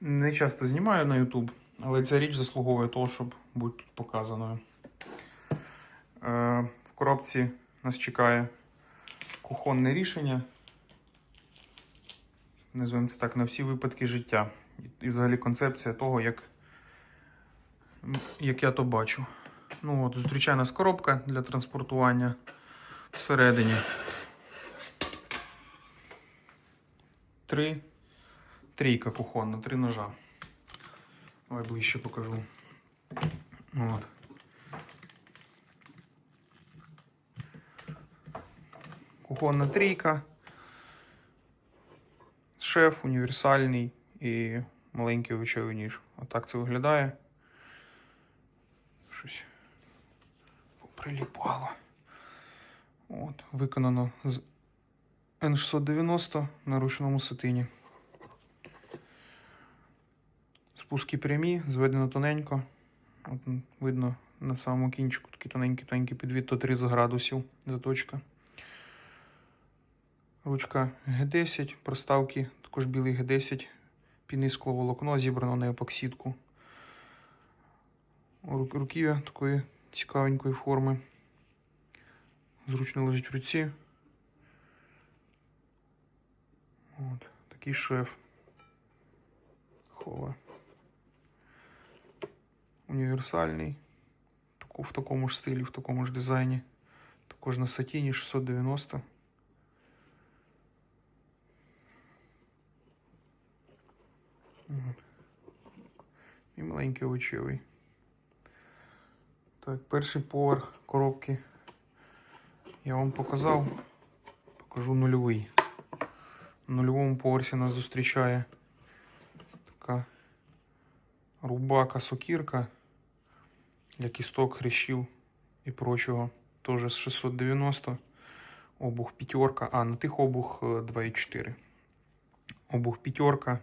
Не часто знімаю на YouTube, але ця річ заслуговує того, щоб бути тут показаною. Е, в коробці нас чекає кухонне рішення. Називаємо це так на всі випадки життя. І, взагалі концепція того, як, як я то бачу. Ну от, зустрічає нас для транспортування всередині. Три. Трійка кухонна, три ножа. Давай ближче покажу. От. Кухонна трійка. Шеф універсальний і маленький овочевий ніж. Отак це виглядає. Щось приліпало. От, виконано з N690 на ручному сатині. Спуски прямі, зведено тоненько. От, видно на самому кінчику такий тоненький-тоненький підвід до 30 градусів заточка. Ручка Г10, проставки, також білий Г10, піни скловолокно зібрано на епоксидку. Ру- Руків'я такої цікавенької форми. Зручно лежить в руці. От, такий шеф. Хова. Універсальний. В такому ж стилі, в такому ж дизайні. Також на сатіні 690. І маленький овочевий. Так, перший поверх коробки я вам показав. Покажу нульовий. На нульовому поверсі нас зустрічає така рубака сокірка для кісток, хрящів і прочого. Теж з 690. Обух п'ятерка. А, на тих обух е, 2,4. Обух п'ятерка.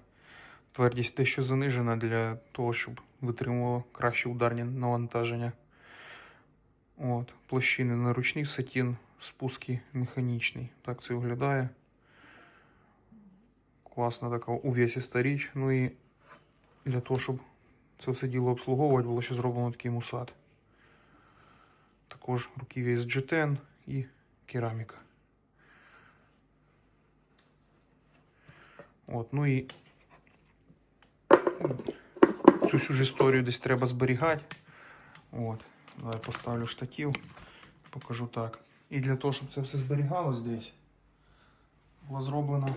Твердість дещо занижена для того, щоб витримувало краще ударні навантаження. От, площини на ручний сатін, спуски механічний. Так це виглядає. Класна така увесиста річ. Ну і для того, щоб це все діло обслуговувати, було ще зроблено такий мусат. Також руків'я з G10 і кераміка. От, ну і цю всю ж історію десь треба зберігати. От. Давай поставлю штатив, покажу так. І для того, щоб це все зберігалось десь, була зроблена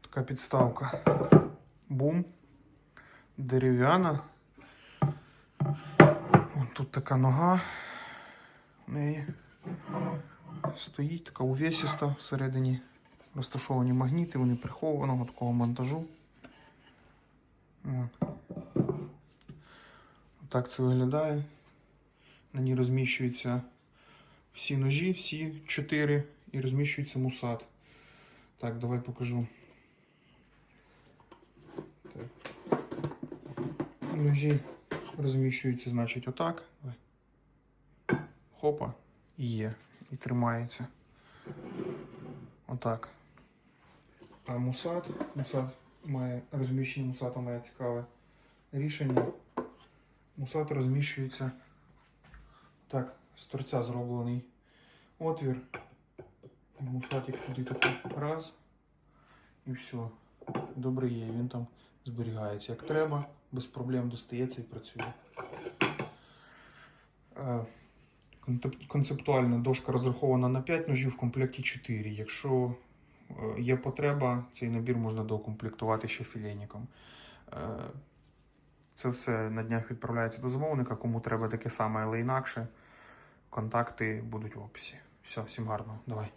така підставка. Бум. Дерев'яна. Тут така нога. У неї стоїть така увесиста всередині. Розташовані магніти, вони прихованого такого монтажу. От. Так це виглядає. На ній розміщуються всі ножі, всі чотири, і розміщується мусат. Так, давай покажу. Ножі розміщуються, значить, отак. Хопа, і є. І тримається. Отак. А мусат, мусат має розміщення мусата має цікаве рішення. Мусат розміщується так, з торця зроблений отвір. Мусатик туди такий раз. І все. Добре є, він там зберігається як треба, без проблем достається і працює. Е, Концептуально дошка розрахована на 5 ножів, в комплекті 4. Якщо е, є потреба, цей набір можна доукомплектувати ще філейником. Е, Це все на днях відправляється до замовника. Кому треба таке саме, але інакше. Контакти будуть в описі. Все, всім гарного. Давай.